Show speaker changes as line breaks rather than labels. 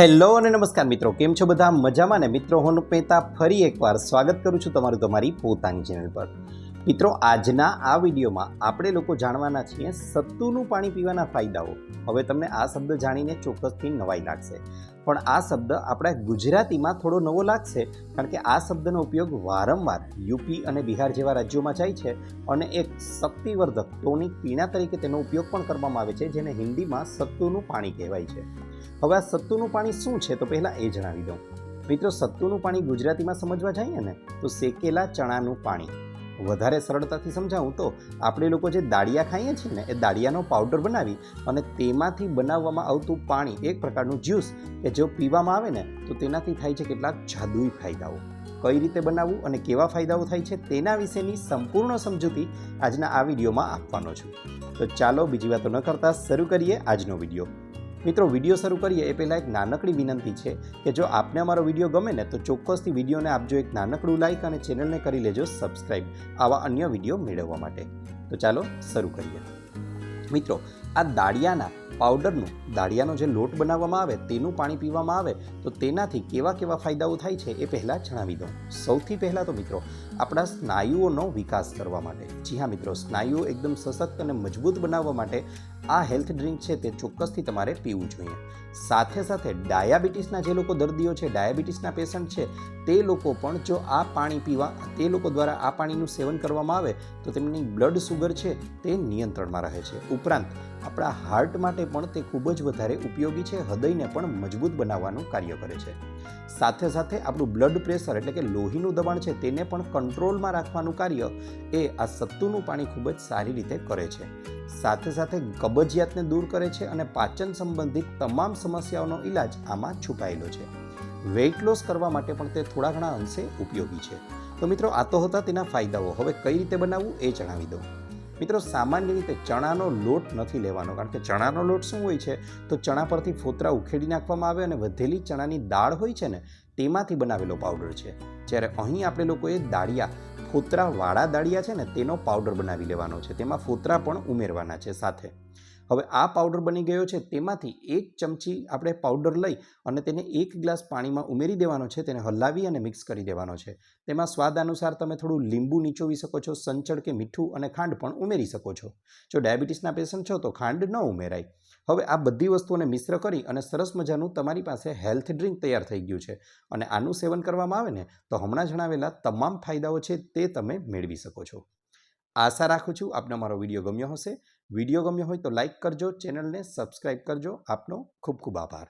Hello અને નમસ્કાર મિત્રો, કેમ છો બધા? મજામાં ને? મિત્રો, હું મહેતા ફરી એકવાર સ્વાગત કરું છું તમારું તમારી પોતાની ચેનલ પર. મિત્રો, આજના આ વિડીયોમાં આપણે લોકો જાણવાના છીએ સત્તુનું પાણી પીવાના ફાયદાઓ. હવે તમને આ શબ્દ જાણીને ચોક્કસથી નવાઈ લાગશે. પણ આ શબ્દ આપણા ગુજરાતીમાં થોડો નવો લાગશે, કારણ કે આ શબ્દનો ઉપયોગ વારંવાર યુપી અને બિહાર જેવા રાજ્યોમાં જાય છે અને એક શક્તિવર્ધક ટોનિક પીણા તરીકે તેનો ઉપયોગ પણ કરવામાં આવે છે, જેને હિન્દીમાં સત્તુનું પાણી કહેવાય છે. હવે આ સત્તુનું પાણી શું છે તો પહેલાં એ જણાવી દઉં. મિત્રો, સત્તુનું પાણી ગુજરાતીમાં સમજવા જઈએ ને, તો શેકેલા ચણાનું પાણી. વધારે સરળતાથી સમજાવું તો, આપણે લોકો જે દાળિયા ખાઈએ છીએ ને, એ દાળિયાનો પાવડર બનાવી અને તેમાંથી બનાવવામાં આવતું પાણી, એક પ્રકારનું જ્યુસ કે જો પીવામાં આવે ને, તો તેનાથી થાય છે કેટલાક જાદુઈ ફાયદાઓ. કઈ રીતે બનાવવું અને કેવા ફાયદાઓ થાય છે તેના વિશેની સંપૂર્ણ સમજૂતી આજના આ વિડીયોમાં આપવાનો છું. તો ચાલો, બીજી વાતો ન કરતાં, શરૂ કરીએ આજનો વીડિયો. મિત્રો, વીડિયો શરૂ કરીએ એ પહેલાં એક નાનકડી વિનંતી છે કે જો આપને અમારો વીડિયો ગમે ને, તો ચોક્કસથી વિડીયોને આપજો એક નાનકડું લાઇક અને ચેનલને કરી લેજો સબસ્ક્રાઈબ આવા અન્ય વીડિયો મેળવવા માટે. તો ચાલો શરૂ કરીએ. મિત્રો, આ દાળિયાના પાવડરનું, દાળિયાનો જે લોટ બનાવવામાં આવે, તેનું પાણી પીવામાં આવે, તો તેનાથી કેવા કેવા ફાયદાઓ થાય છે એ પહેલાં જણાવી દઉં. સૌથી પહેલાં તો મિત્રો, આપણા સ્નાયુઓનો વિકાસ કરવા માટે. જી હા મિત્રો, સ્નાયુઓ એકદમ સશક્ત અને મજબૂત બનાવવા માટે આ હેલ્થ ડ્રિંક છે તે ચોક્કસથી તમારે પીવું જોઈએ. સાથે સાથે ડાયાબિટીસના જે લોકો દર્દીઓ છે, ડાયાબિટીસના પેશન્ટ છે, તે લોકો પણ જો આ પાણી પીવા, તે લોકો દ્વારા આ પાણીનું સેવન કરવામાં આવે, તો તેમની બ્લડ સુગર છે તે નિયંત્રણમાં રહે છે. ઉપરાંત, આપણા હાર્ટ માટે પણ તે ખૂબ જ વધારે ઉપયોગી છે, હૃદયને પણ મજબૂત બનાવવાનું કાર્ય કરે છે. સાથે સાથે આપણું બ્લડ પ્રેશર એટલે કે લોહીનું દબાણ છે, તેને પણ કંટ્રોલમાં રાખવાનું કાર્ય એ આ સત્તુનું પાણી ખૂબ જ સારી રીતે કરે છે. સાથે સાથે કબજિયાતને દૂર કરે છે અને પાચન સંબંધિત તમામ સમસ્યાઓનો ઈલાજ આમાં છુપાયેલો છે. વેઇટ લોસ કરવા માટે પણ તે થોડા ઘણા અંશે ઉપયોગી છે. તો મિત્રો, આ તો હતા તેના ફાયદાઓ. હવે કઈ રીતે બનાવવું એ જણાવી દઉં. મિત્રો, સામાન્ય રીતે ચણાનો લોટ નથી લેવાનો, કારણ કે ચણાનો લોટ શું હોય છે? તો ચણા પરથી ફોતરા ઉખેડી નાખવામાં આવે અને વધેલી ચણાની દાળ હોય છે ને, તેમાંથી બનાવેલો પાવડર છે. જ્યારે અહીં આપણે લોકોએ દાળિયા, ફોતરાવાળા દાળિયા છે ને, તેનો પાવડર બનાવી લેવાનો છે. તેમાં ફોતરા પણ ઉમેરવાના છે સાથે. હવે આ પાવડર બની ગયો છે, તેમાંથી એક ચમચી આપણે પાવડર લઈ અને તેને એક ગ્લાસ પાણીમાં ઉમેરી દેવાનો છે, તેને હલાવી અને મિક્સ કરી દેવાનો છે. તેમાં સ્વાદ અનુસાર તમે થોડું લીંબુ નીચોવી શકો છો, સંચળ કે મીઠું અને ખાંડ પણ ઉમેરી શકો છો. જો ડાયાબિટીસના પેશન્ટ છો તો ખાંડ ન ઉમેરાય. હવે આ બધી વસ્તુઓને મિશ્ર કરી અને સરસ મજાનું તમારી પાસે હેલ્થ ડ્રિંક તૈયાર થઈ ગયું છે. અને આનું સેવન કરવામાં આવે ને, તો હમણાં જણાવેલા તમામ ફાયદાઓ છે તે તમે મેળવી શકો છો. આશા રાખું છું આપને મારો વીડિયો ગમ્યો હશે. વીડિયો ગમ્યો હોય તો લાઇક કરજો ચેનલને સબસ્ક્રાઈબ કરજો. આપનો ખૂબ ખૂબ આભાર.